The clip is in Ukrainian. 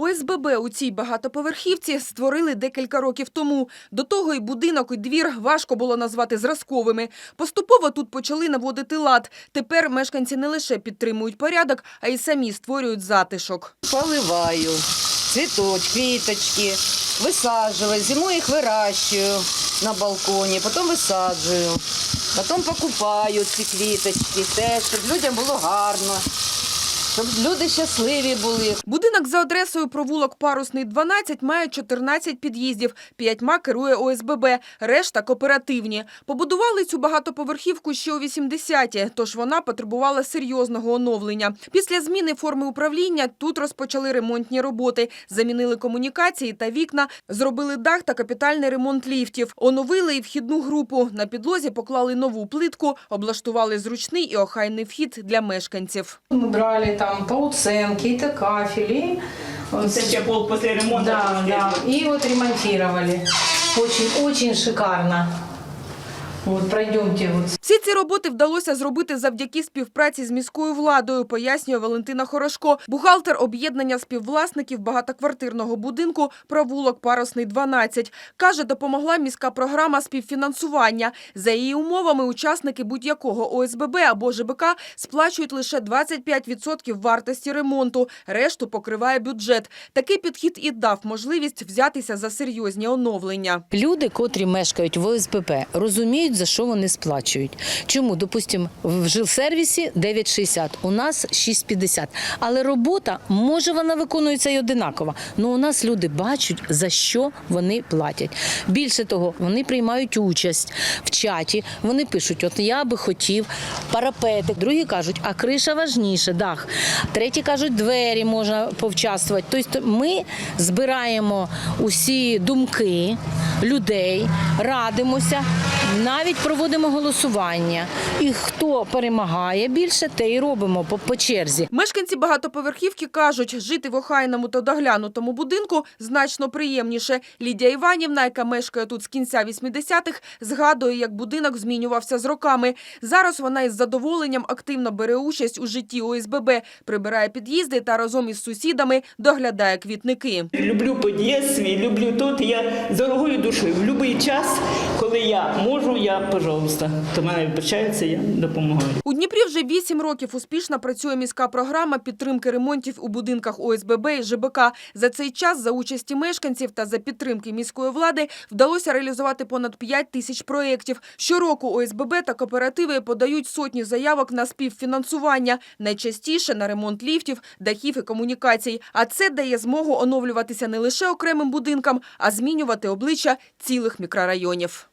ОСББ у цій багатоповерхівці створили декілька років тому. До того й будинок, і двір важко було назвати зразковими. Поступово тут почали наводити лад. Тепер мешканці не лише підтримують порядок, а й самі створюють затишок. Поливаю, цветочки, квіточки, висаджую, зимою їх вирощую на балконі, потім висаджую, потім покупаю ці квіточки, теж, щоб людям було гарно, щоб люди щасливі були. Будинок за адресою провулок Парусний 12 має 14 під'їздів. П'ятьма керує ОСББ, решта кооперативні. Побудували цю багатоповерхівку ще у 80-ті, тож вона потребувала серйозного оновлення. Після зміни форми управління тут розпочали ремонтні роботи. Замінили комунікації та вікна, зробили дах та капітальний ремонт ліфтів. Оновили і вхідну групу. На підлозі поклали нову плитку, облаштували зручний і охайний вхід для мешканців. Мы брали там пауценки, это кафели. Вот пол после ремонта. Да, да. И вот ремонтировали. Очень, очень шикарно. Вот пройдемте Всі ці роботи вдалося зробити завдяки співпраці з міською владою, пояснює Валентина Хорошко, бухгалтер об'єднання співвласників багатоквартирного будинку «Провулок Парусний 12». Каже, допомогла міська програма співфінансування. За її умовами учасники будь-якого ОСББ або ЖБК сплачують лише 25% вартості ремонту, решту покриває бюджет. Такий підхід і дав можливість взятися за серйозні оновлення. Люди, котрі мешкають в ОСББ, розуміють, за що вони сплачують. Чому, допустимо, в жилсервісі 9,60, у нас 6,50. Але робота, може, вона виконується і одинакова. але у нас люди бачать, за що вони платять. Більше того, вони приймають участь в чаті, вони пишуть, от я би хотів парапетик. Другі кажуть, а криша важніше, дах. Треті кажуть, двері можна повчаствувати. Тобто ми збираємо усі думки людей, радимося, навіть проводимо голосування. І хто перемагає більше, те і робимо по, по черзі. Мешканці багатоповерхівки кажуть, жити в охайному та доглянутому будинку значно приємніше. Лідія Іванівна, яка мешкає тут з кінця 80-х, згадує, як будинок змінювався з роками. Зараз вона із задоволенням активно бере участь у житті ОСББ, прибирає під'їзди та разом із сусідами доглядає квітники. Люблю під'їзд свій, люблю тут. Я з дорогою душою. В будь-який час, коли я можу, я, пожалуйста, до мене вибачається, я допомагаю. У Дніпрі вже вісім років успішно працює міська програма підтримки ремонтів у будинках ОСББ і ЖБК. За цей час за участі мешканців та за підтримки міської влади вдалося реалізувати понад 5 тисяч проєктів. Щороку ОСББ та кооперативи подають сотні заявок на співфінансування, найчастіше на ремонт ліфтів, дахів і комунікацій. А це дає змогу оновлюватися не лише окремим будинкам, а змінювати обличчя цілих мікрорайонів.